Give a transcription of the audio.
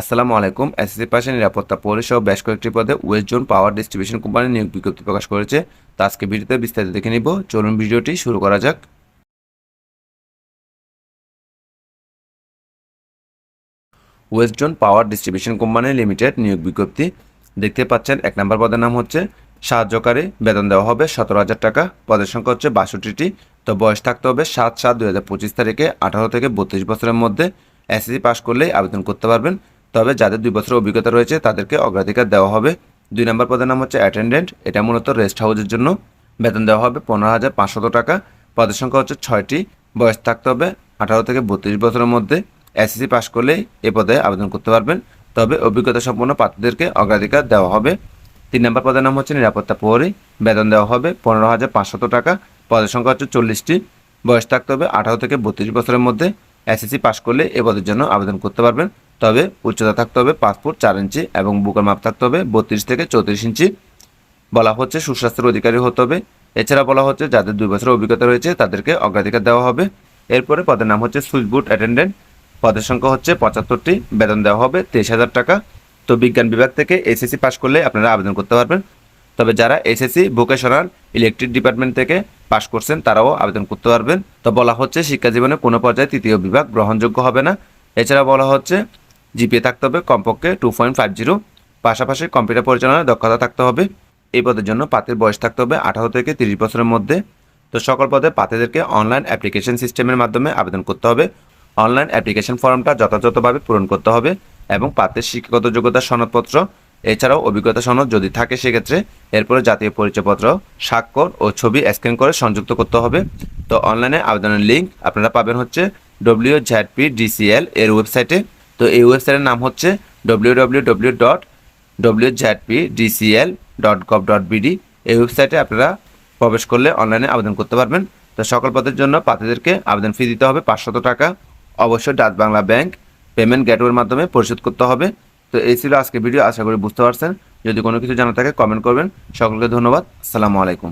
আসসালামু আলাইকুম। এসএসসি পাশে নিরাপত্তা পরিসহ বেশ কয়েকটি পদে west zone power distribution company নিয়োগ বিজ্ঞপ্তি প্রকাশ করেছে। তো আজকে ভিডিওতে বিস্তারিত দেখে নিব। চলুন ভিডিওটি শুরু করা যাক। West zone power distribution company limited নিয়োগ বিজ্ঞপ্তি। দেখতে পাচ্ছেন, এক নম্বর পদের নাম হচ্ছে, সাহায্যকারী বেতন দেওয়া হবে সতেরো হাজার টাকা। পদের সংখ্যা হচ্ছে বাষট্টিটি। তো বয়স থাকতে হবে সাত সাত দুই হাজার পঁচিশ তারিখে। আঠারো থেকে বত্রিশ বছরের মধ্যে এসএসসি পাস করলেই আবেদন করতে পারবেন। তবে যাদের দুই বছরের অভিজ্ঞতা রয়েছে, তাদেরকে অগ্রাধিকার দেওয়া হবে। দুই নম্বর পদের নাম হচ্ছে অ্যাটেন্ডেন্ট এটা মূলত রেস্ট হাউসের জন্য। বেতন দেওয়া হবে পনেরো হাজার পাঁচশত টাকা। পদের সংখ্যা হচ্ছে ছয়টি। বয়স থাকতে হবে আঠারো থেকে বত্রিশ বছরের মধ্যে। এসএসসি পাস করলেই এ পদে আবেদন করতে পারবেন। তবে অভিজ্ঞতা সম্পন্ন প্রার্থীদেরকে অগ্রাধিকার দেওয়া হবে। তিন নম্বর পদের নাম হচ্ছে নিরাপত্তা প্রহরী। বেতন দেওয়া হবে পনেরো হাজার পাঁচশত টাকা। পদের সংখ্যা হচ্ছে চল্লিশটি। বয়স থাকতে হবে আঠারো থেকে বত্রিশ বছরের মধ্যে। এসএসসি পাস করলে এ পদের জন্য আবেদন করতে পারবেন। তবে উচ্চতা থাকতে হবে পাঁচ ফুট চার ইঞ্চি এবং বুকের মাপ থাকতে হবে বত্রিশ থেকে চৌত্রিশ ইঞ্চি। বলা হচ্ছে সুস্বাস্থ্যের অধিকারী হতে হবে। এছাড়া বলা হচ্ছে যাদের দুই বছরের অভিজ্ঞতা রয়েছে তাদেরকে অগ্রাধিকার দেওয়া হবে। এরপরে পদের নাম হচ্ছে সুইচ বুট অ্যাটেন্ডেন্ট। পদের সংখ্যা হচ্ছে পঁচাত্তরটি, বেতন দেওয়া হবে তেইশ হাজার টাকা। তো বিজ্ঞান বিভাগ থেকে এসএসসি পাশ করলে আপনারা আবেদন করতে পারবেন। তবে যারা এসএসসি, ভোকেশনাল, ইলেকট্রিক ডিপার্টমেন্ট থেকে পাশ করছেন তারাও আবেদন করতে পারবেন। তো বলা হচ্ছে শিক্ষা জীবনে কোনো পর্যায়ে তৃতীয় বিভাগ গ্রহণযোগ্য হবে না। এছাড়া বলা হচ্ছে জিপিএ থাকতে হবে, কমপক্ষে টু পয়েন্ট ফাইভ জিরো পাশাপাশি কম্পিউটার পরিচালনায় দক্ষতা থাকতে হবে, এই পদের জন্য পাতের বয়স থাকতে হবে আঠারো থেকে তিরিশ বছরের মধ্যে। তো সকল পদে পাতেদেরকে অনলাইন অ্যাপ্লিকেশন সিস্টেমের মাধ্যমে আবেদন করতে হবে। অনলাইন অ্যাপ্লিকেশন ফর্মটা যথাযথভাবে পূরণ করতে হবে এবং পাতের শিক্ষাগত যোগ্যতার সনদপত্র, এছাড়াও অভিজ্ঞতা সনদ যদি থাকে সেক্ষেত্রে এরপরে জাতীয় পরিচয়পত্র, স্বাক্ষর ও ছবি স্ক্যান করে সংযুক্ত করতে হবে। তো অনলাইনে আবেদনের লিঙ্ক আপনারা পাবেন হচ্ছে ডব্লিউ জ্যাডপি ডিসিএল এর ওয়েবসাইটে তো এই ওয়েবসাইটের নাম হচ্ছে W W W dot W dot dot BD এই ওয়েবসাইটে আপনারা প্রবেশ করলে অনলাইনে আবেদন করতে পারবেন। তো সকল পদের জন্য প্রার্থীদেরকে আবেদন ফি দিতে হবে পাঁচশত টাকা। অবশ্যই ডাচ বাংলা ব্যাংক পেমেন্ট গেটওয়ের মাধ্যমে পরিশোধ করতে হবে। তো এই ছিল আজকে ভিডিও, আশা করি বুঝতে পারছেন। যদি কোনো কিছু জানা থাকে কমেন্ট করবেন। সকলকে ধন্যবাদ। আসসালামু আলাইকুম।